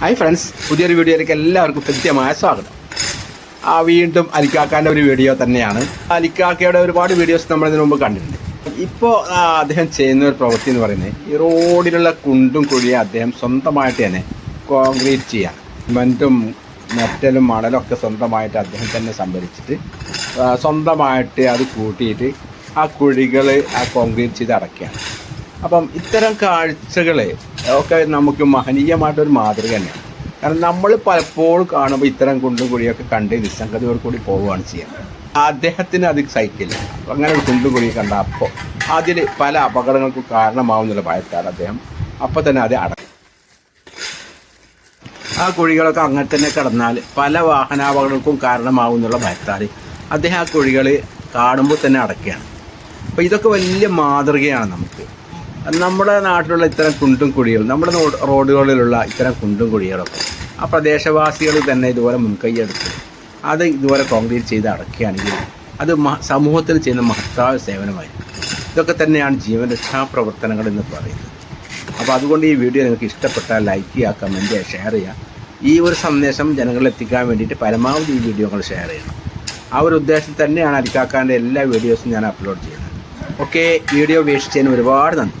Hi friends പുതിയൊരു വീഡിയോയിലേക്ക് എല്ലാവർക്കും കൃത്യമായ സ്വാഗതം. ആ വീണ്ടും അലിക്കാക്കാന്റെ ഒരു വീഡിയോ തന്നെയാണ്. അലിക്കാക്കയുടെ ഒരുപാട് വീഡിയോസ് നമ്മൾ ഇതിനു മുമ്പ് കണ്ടിട്ടുണ്ട്. ഇപ്പോൾ അദ്ദേഹം ചെയ്യുന്ന ഒരു പ്രവൃത്തി എന്ന് പറയുന്നത് ഈ റോഡിലുള്ള കുണ്ടും കുഴിയും അദ്ദേഹം സ്വന്തമായിട്ട് തന്നെ കോൺക്രീറ്റ് ചെയ്യാം സിമെന്റും മെറ്റലും മണലും ഒക്കെ സ്വന്തമായിട്ട് അദ്ദേഹം തന്നെ സംഭരിച്ചിട്ട് സ്വന്തമായിട്ട് അത് കൂട്ടിയിട്ട് ആ കുഴികൾ ആ കോൺക്രീറ്റ് ചെയ്ത് അടയ്ക്കുകയാണ്. അപ്പം ഇത്തരം കാഴ്ചകൾ ഒക്കെ നമുക്ക് മഹനീയമായിട്ടൊരു മാതൃക തന്നെയാണ്. കാരണം നമ്മൾ പലപ്പോഴും കാണുമ്പോൾ ഇത്തരം കുണ്ടും കുഴിയൊക്കെ കണ്ട് നിസ്സംഗതയോട് കൂടി പോവുകയാണ് ചെയ്യുന്നത് അദ്ദേഹത്തിന് അത് സഹിക്കില്ല. അങ്ങനെ ഒരു കുണ്ടും കുഴി കണ്ട അപ്പോൾ അതിൽ പല അപകടങ്ങൾക്കും കാരണമാവുന്നുള്ള ഭയത്താൽ അദ്ദേഹം. അപ്പോൾ തന്നെ അത് അടക്കും ആ കുഴികളൊക്കെ അങ്ങനെ തന്നെ കിടന്നാൽ പല വാഹനാപകടങ്ങൾക്കും കാരണമാവുന്നുള്ള ഭയത്താൽ അദ്ദേഹം ആ കുഴികൾ കാണുമ്പോൾ തന്നെ അടക്കുകയാണ് അപ്പോൾ ഇതൊക്കെ വലിയ മാതൃകയാണ് നമുക്ക്. നമ്മുടെ നാട്ടിലുള്ള ഇത്തരം കുണ്ടും കുഴികളും നമ്മുടെ റോഡുകളിലുള്ള ഇത്തരം കുണ്ടും കുഴികളൊക്കെ ആ പ്രദേശവാസികൾ തന്നെ ഇതുപോലെ മുൻകൈയെടുത്ത് അത് ഇതുപോലെ കോൺക്രീറ്റ് ചെയ്ത് അടക്കുകയാണെങ്കിൽ അത് സമൂഹത്തിന് ചെയ്യുന്ന മഹത്തായ സേവനമായിരിക്കും. ഇതൊക്കെ തന്നെയാണ് ജീവൻ രക്ഷാ പ്രവർത്തനങ്ങൾ എന്ന് പറയുന്നത്. അപ്പോൾ അതുകൊണ്ട് ഈ വീഡിയോ നിങ്ങൾക്ക് ഇഷ്ടപ്പെട്ടാൽ ലൈക്ക് ചെയ്യുക കമന്റ് ചെയ്യുക ഷെയർ ചെയ്യുക. ഈ ഒരു സന്ദേശം ജനങ്ങളിൽ എത്തിക്കാൻ വേണ്ടിയിട്ട് പരമാവധി ഈ വീഡിയോകൾ ഷെയർ ചെയ്യണം. ആ ഒരു ഉദ്ദേശത്തിൽ തന്നെയാണ് അരിക്കാക്കാന്റെ എല്ലാ വീഡിയോസും ഞാൻ അപ്ലോഡ് ചെയ്യുന്നത്. ഓക്കെ വീഡിയോ വീക്ഷിച്ചതിന് ഒരുപാട് നന്ദി.